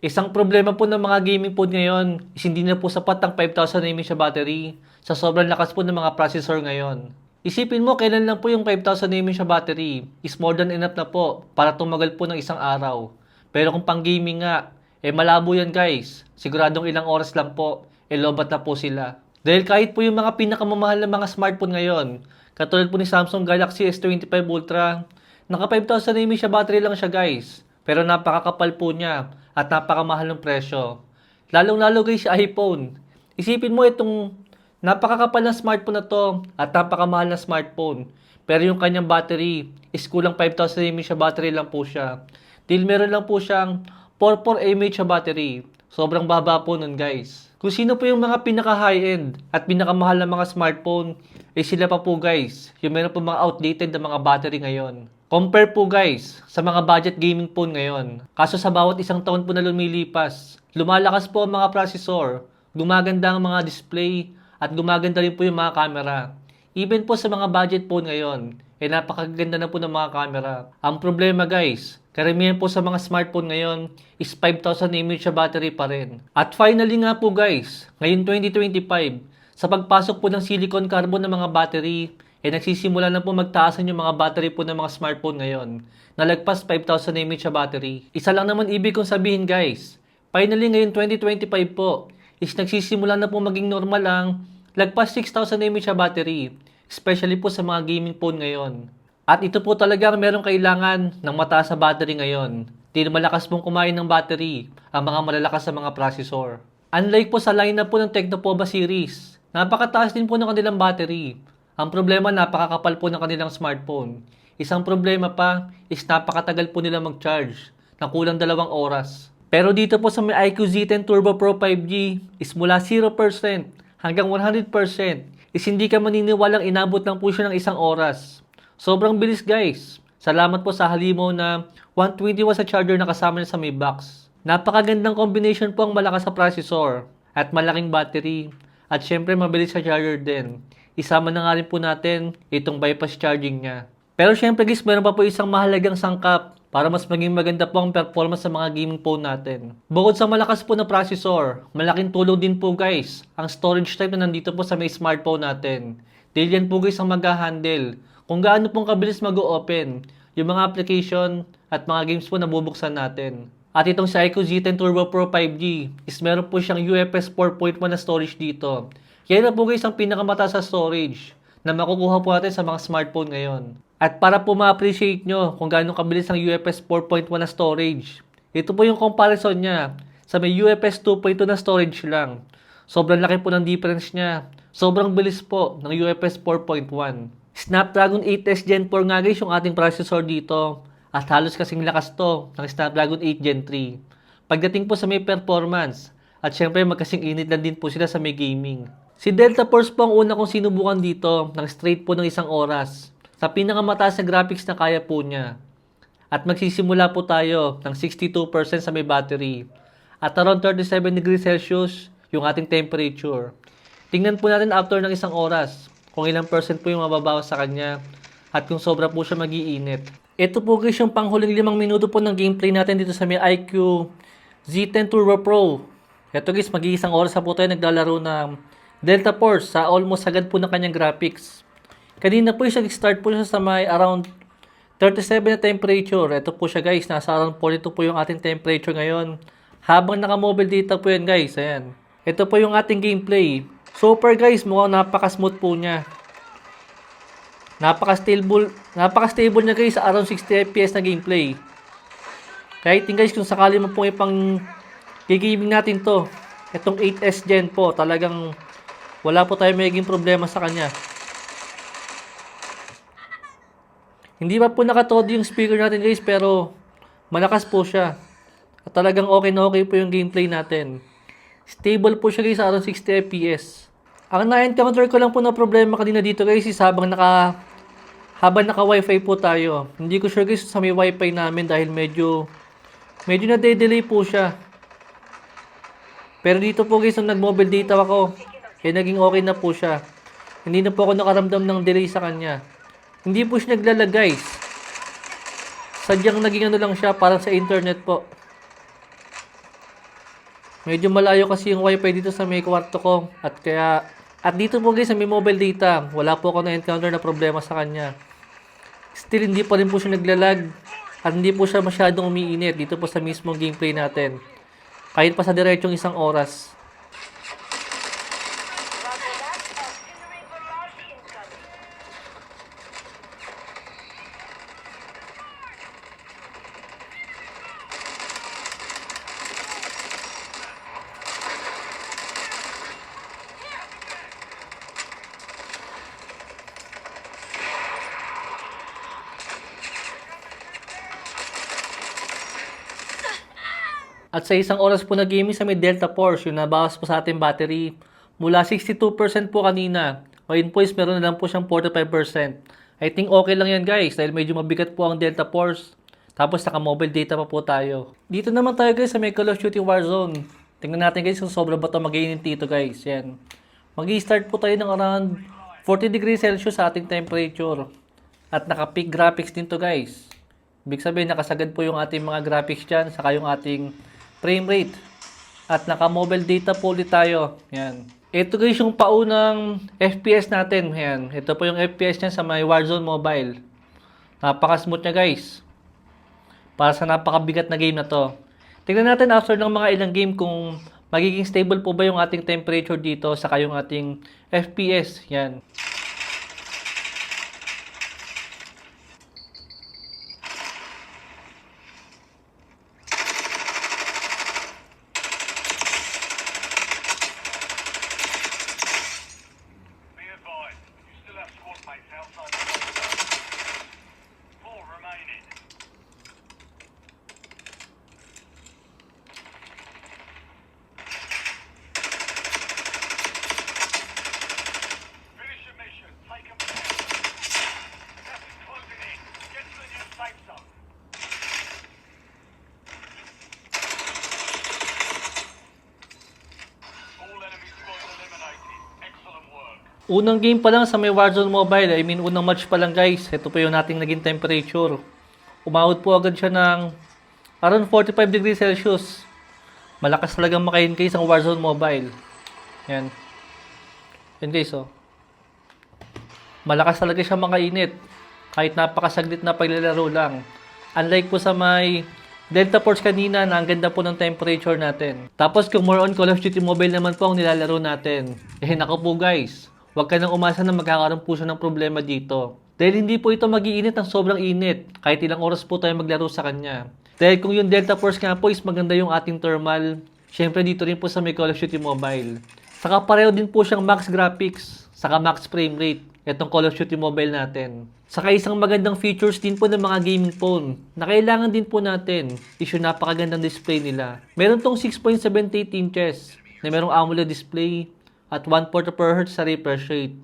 Isang problema po ng mga gaming phone ngayon is hindi na po sapat ang 5,000 mAh battery sa sobrang lakas po ng mga processor ngayon. Isipin mo kailan lang po yung 5,000 mAh battery is more than enough na po para tumagal po ng isang araw. Pero kung pang gaming nga, eh malabo yan guys. Siguradong ilang oras lang po, eh lobat na po sila. Dahil kahit po yung mga pinakamamahal na mga smartphone ngayon, katulad po ni Samsung Galaxy S25 Ultra, naka 5,000 mAh battery lang siya guys. Pero napakakapal po niya at napakamahal ng presyo. Lalong-lalo guys iPhone. Isipin mo itong napakakapal na smartphone na to at napakamahal na smartphone. Pero yung kanyang battery is kulang 5,000 mAh battery lang po siya. Till meron lang po siyang 44 mAh battery. Sobrang baba po nun guys. Kung sino po yung mga pinaka high-end at pinakamahal na mga smartphone, eh sila pa po guys. Yung meron po mga outdated na mga battery ngayon. Compare po guys sa mga budget gaming phone ngayon. Kaso sa bawat isang taon po na lumilipas, lumalakas po ang mga processor, gumaganda ang mga display, at gumaganda rin po yung mga camera. Even po sa mga budget phone ngayon, eh napakaganda na po ng mga camera. Ang problema guys, karamihan po sa mga smartphone ngayon is 5,000 mAh battery pa rin. At finally nga po guys, ngayon 2025, sa pagpasok po ng silicon carbon ng mga battery, eh nagsisimula na po magtaasan yung mga battery po ng mga smartphone ngayon. Nalagpas 5,000 mAh battery. Isa lang naman ibig kong sabihin guys, finally ngayon 2025 po, is nagsisimula na po maging normal ang lagpas 6,000 mAh battery, especially po sa mga gaming phone ngayon. At ito po talaga merong kailangan ng mataas sa battery ngayon. Di na malakas pong kumain ng battery ang mga malalakas sa mga processor. Unlike po sa lineup po ng Tecnopova series, napakataas din po ng kanilang battery. Ang problema, napakakapal po ng kanilang smartphone. Isang problema pa is napakatagal po nila mag-charge na kulang dalawang oras. Pero dito po sa may IQ Z10 Turbo Pro 5G is mula 0% hanggang 100% is hindi ka maniniwalang inabot lang po siya ng isang oras. Sobrang bilis guys. Salamat po sa halimaw na 120 watts sa charger na kasama niya sa may box. Napakagandang combination po ang malakas sa processor at malaking battery at syempre mabilis sa charger din. Isama na nga rin po natin itong bypass charging niya. Pero syempre guys, meron pa po isang mahalagang sangkap para mas maging maganda po ang performance sa mga gaming phone natin. Bukod sa malakas po na processor, malaking tulong din po guys ang storage type na nandito po sa may smartphone natin. Dahil yan po guys ang mag-handle kung gaano pong kabilis mag-open yung mga application at mga games po na bubuksan natin. At itong iQOO Z10 Turbo Pro 5G is meron po siyang UFS 4.1 na storage dito. Yan na po guys ang pinakamataas sa storage na makukuha po natin sa mga smartphone ngayon. At para po ma-appreciate nyo kung gaano kabilis ang UFS 4.1 na storage, ito po yung comparison niya sa may UFS 2.2 na storage lang. Sobrang laki po ng difference niya. Sobrang bilis po ng UFS 4.1. Snapdragon 8S Gen 4 nga guys yung ating processor dito. At halos kasing lakas to ng Snapdragon 8 Gen 3. Pagdating po sa may performance, at syempre magkasing init lang din po sila sa may gaming. Si Delta Force po ang una kong sinubukan dito ng straight po ng isang oras. Sa pinakamataas na graphics na kaya po niya. At magsisimula po tayo ng 62% sa may battery. At around 37 degrees Celsius yung ating temperature. Tingnan po natin after ng isang oras kung ilang percent po yung mababawas sa kanya at kung sobra po siya magiinit. Ito po guys yung panghuling limang minuto po ng gameplay natin dito sa may IQ Z10 Turbo Pro. Ito guys, mag-iisang oras na po tayo naglalaro ng Delta Force sa almost sagad po ng kanyang graphics. Kanina po siya start po siya sa may around 37 na temperature. Ito po siya guys, nasa around 42 po yung ating temperature ngayon. Habang naka-mobile data po yan guys, ayan. Ito po yung ating gameplay. Super guys, mukhang napaka-smooth po niya. Napaka-stable, napaka-stable niya guys, around 60 FPS na gameplay. Kahit din guys, kung sakali mo pong ipang gigaming natin to, itong 8S Gen po, talagang wala po tayo magiging problema sa kanya. Hindi pa po nakatod yung speaker natin guys, pero malakas po siya. At talagang okay na okay po yung gameplay natin. Stable po siya guys, around 60 FPS. Ang na-encounter ko lang po na problema kanina dito guys is habang naka habang naka wifi po tayo. Hindi ko sure guys sa may wifi namin dahil medyo medyo na delay po siya. Pero dito po guys nung nag-mobile data ako, eh naging okay na po siya. Hindi na po ako nakaramdam ng delay sa kanya. Hindi po siya naglalag guys. Sadyang naging ano lang siya parang sa internet po. Medyo malayo kasi yung wifi dito sa may kwarto ko. At kaya, at dito po guys sa may mobile data, wala po ako na-encounter na problema sa kanya. Still, hindi pa rin po siya naglalag. At hindi po siya masyadong umiinit dito po sa mismong gameplay natin. Kahit pa sa diretsong isang oras. At sa isang oras po na gaming sa may Delta Force, yung nabawas po sa ating battery, mula 62% po kanina, ngayon po is meron na lang po siyang 45%. I think okay lang yan guys, dahil medyo mabigat po ang Delta Force. Tapos naka-mobile data pa po tayo. Dito naman tayo guys sa may Call of Duty Warzone. Tingnan natin guys kung sobra ba ito mag dito guys. Yan. mag start po tayo ng around 40 degrees Celsius sa ating temperature. At naka-peak graphics din to guys. Ibig sabihin, nakasagad po yung ating mga graphics dyan, saka yung ating frame rate. At naka-mobile data po ulit tayo. Yan. Ito guys yung paunang FPS natin. Yan. Ito po yung FPS niya sa may Warzone Mobile. Napaka-smooth niya guys. Para sa napakabigat na game na to. Tingnan natin after ng mga ilang game kung magiging stable po ba yung ating temperature dito saka yung ating FPS. Yan. Unang game pa lang sa may Warzone Mobile, I mean unang match pa lang guys, ito po yung nating naging temperature. Umahot po agad siya ng around 45 degrees Celsius. Malakas talagang makain guys ang Warzone Mobile. Yan. Yan guys oh. Malakas talaga siya makainit. Kahit napakasaglit na paglalaro lang. Unlike po sa may Delta Force kanina na ang ganda po ng temperature natin. Tapos kung more on Call of Duty Mobile naman po ang nilalaro natin. Eh nako po guys, huwag ka nang umasa na magkakaroon po siya ng problema dito. Dahil hindi po ito magiinit ng sobrang init kahit ilang oras po tayo maglaro sa kanya. Dahil kung yung Delta Force nga po is maganda yung ating thermal, syempre dito rin po sa may Call of Duty Mobile. Saka pareho din po siyang max graphics, saka max frame rate, itong Call of Duty Mobile natin. Saka isang magandang features din po ng mga gaming phone na kailangan din po natin is yung napakagandang display nila. Meron tong 6.78 inches na merong AMOLED display at 144 Hz sa refresh rate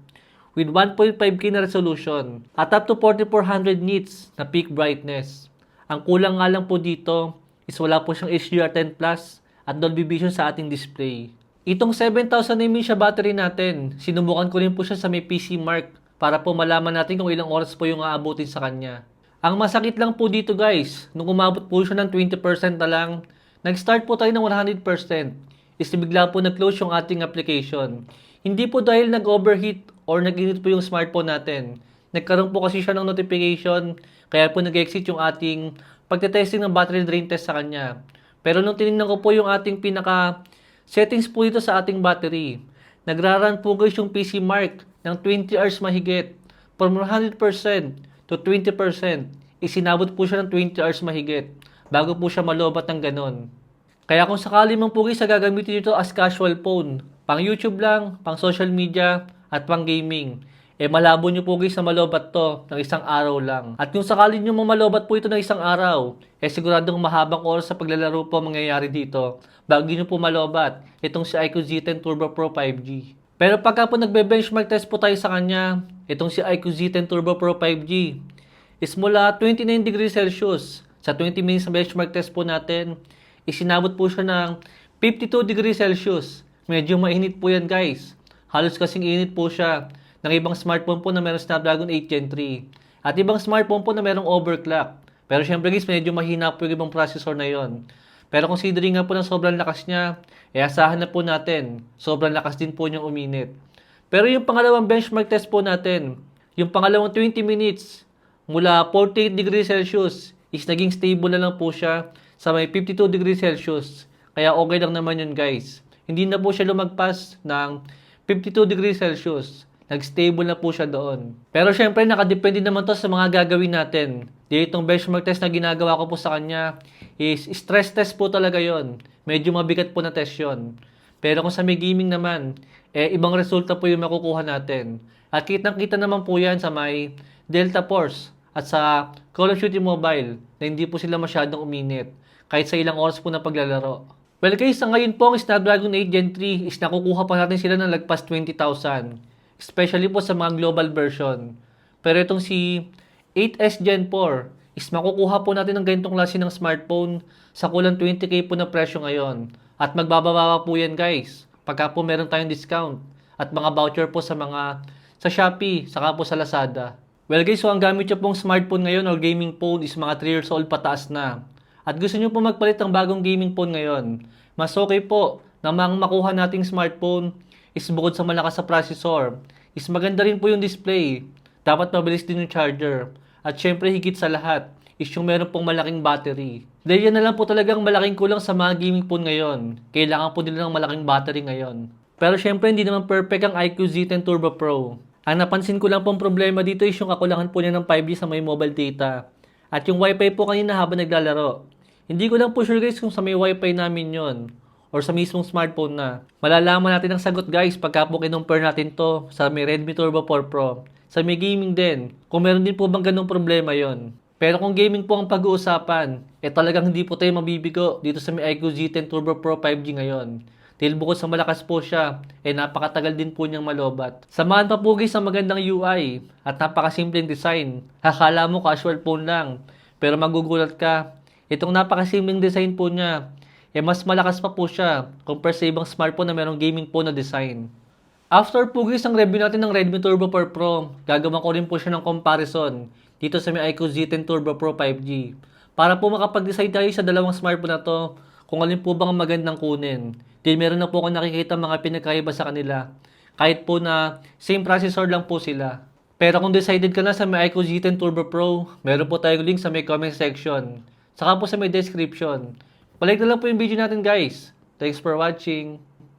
with 1.5K na resolution at up to 4400 nits na peak brightness. Ang kulang nga lang po dito is wala po siyang HDR10 Plus at Dolby Vision sa ating display. Itong 7,000 mAh battery natin, sinubukan ko rin po siya sa may PC Mark para po malaman natin kung ilang oras po yung aabutin sa kanya. Ang masakit lang po dito guys, nung umabot po siya ng 20% na lang, nag-start po tayo ng 100%. Is bigla po nag-close yung ating application. Hindi po dahil nag-overheat or nag-init po yung smartphone natin. Nagkaroon po kasi siya ng notification, kaya po nag-exit yung ating pagtetesting ng battery drain test sa kanya. Pero nung tinignan ko po yung ating pinaka settings po dito sa ating battery, nagraran po guys yung PC Mark ng 20 hours mahigit. From 100% to 20%, isinabot po siya ng 20 hours mahigit bago po siya malobat ng ganon. Kaya kung sakali man po guys na gagamitin ito as casual phone, pang YouTube lang, pang social media, at pang gaming, eh malabo nyo po guys na malobat to ng isang araw lang. At kung sakali nyo malobat po ito ng isang araw, eh siguradong mahabang oras sa paglalaro po mangyayari dito bago nyo po malobat itong si iQOO Z10 Turbo Pro 5G. Pero pagka po nagbe-benchmark test po tayo sa kanya, itong si iQOO Z10 Turbo Pro 5G is mula 29 degrees Celsius sa 20 minutes benchmark test po natin, isinabot po siya ng 52 degrees Celsius. Medyo mainit po yan guys. Halos kasing init po siya ng ibang smartphone po na meron Snapdragon 8 Gen 3. At ibang smartphone po na merong overclock. Pero syempre guys, medyo mahina po yung ibang processor na yon. Pero considering nga po ng sobrang lakas niya, eh asahan na po natin, sobrang lakas din po niyang uminit. Pero yung pangalawang benchmark test po natin, yung pangalawang 20 minutes, mula 48 degrees Celsius, is naging stable na lang po siya sa may 52 degrees Celsius. Kaya okay lang naman yun guys. Hindi na po siya lumagpas ng 52 degrees Celsius. Nag-stable na po siya doon. Pero syempre, nakadepende naman to sa mga gagawin natin. Dito itong benchmark test na ginagawa ko po sa kanya is stress test po talaga yon. Medyo mabigat po na test yon. Pero kung sa may gaming naman, eh ibang resulta po yung makukuha natin. At kitang-kita naman po yan sa may Delta Force at sa Call of Duty Mobile na hindi po sila masyadong uminit kahit sa ilang oras po na paglalaro. Well guys, sa ngayon po ang Snapdragon 8 Gen 3 is nakukuha pa natin sila ng lagpas 20,000. Especially po sa mga global version. Pero itong si 8S Gen 4 is makukuha po natin ng ganitong klase ng smartphone sa kulang 20k po na presyo ngayon. At magbababa po yan guys. Pagka po meron tayong discount at mga voucher po sa mga sa Shopee, saka po sa Lazada. Well guys, so ang gamit nyo pong smartphone ngayon or gaming phone is mga 3 years old pataas na. At gusto nyo po magpalit ng bagong gaming phone ngayon, mas okay po na mang makuha nating smartphone is bukod sa malakas sa processor, is maganda rin po yung display. Dapat mabilis din yung charger. At syempre higit sa lahat, is yung meron pong malaking battery. Dahil yan na lang po talagang malaking kulang sa mga gaming phone ngayon. Kailangan po nila ng malaking battery ngayon. Pero syempre hindi naman perfect ang iQ Z10 Turbo Pro. Ang napansin ko lang pong problema dito is yung kakulangan po niya ng 5G sa may mobile data. At yung wifi po kanina habang naglalaro. Hindi ko lang po sure guys kung sa may wifi namin yon or sa mismong smartphone na. Malalaman natin ang sagot guys pagka po kinumpare natin to sa may Redmi Turbo 4 Pro. Sa may gaming din, kung meron din po bang ganong problema yon. Pero kung gaming po ang pag-uusapan, eh talagang hindi po tayo mabibigo dito sa may iQOO Z10 Turbo Pro 5G ngayon. Dahil bukod sa malakas po siya, eh napakatagal din po niyang malobat. Samahan pa po guys ang magandang UI at napakasimpleng design. Hakala mo casual phone lang, pero magugulat ka. Itong napakasimpleng design po niya, eh mas malakas pa po siya compare sa ibang smartphone na merong gaming phone na design. After po guys ang review natin ng Redmi Turbo 4 Pro, gagawa ko rin po siya ng comparison dito sa may iQOO Z10 Turbo Pro 5G. Para po makapag-decide tayo sa dalawang smartphone na to kung alin po bang ang magandang kunin. Dahil meron na po ako nakikita mga pinagkaiba sa kanila. Kahit po na same processor lang po sila. Pero kung decided ka na sa may iQOO Z10 Turbo Pro, meron po tayong link sa may comment section. Saka po sa may description. Balik na lang po yung video natin guys. Thanks for watching.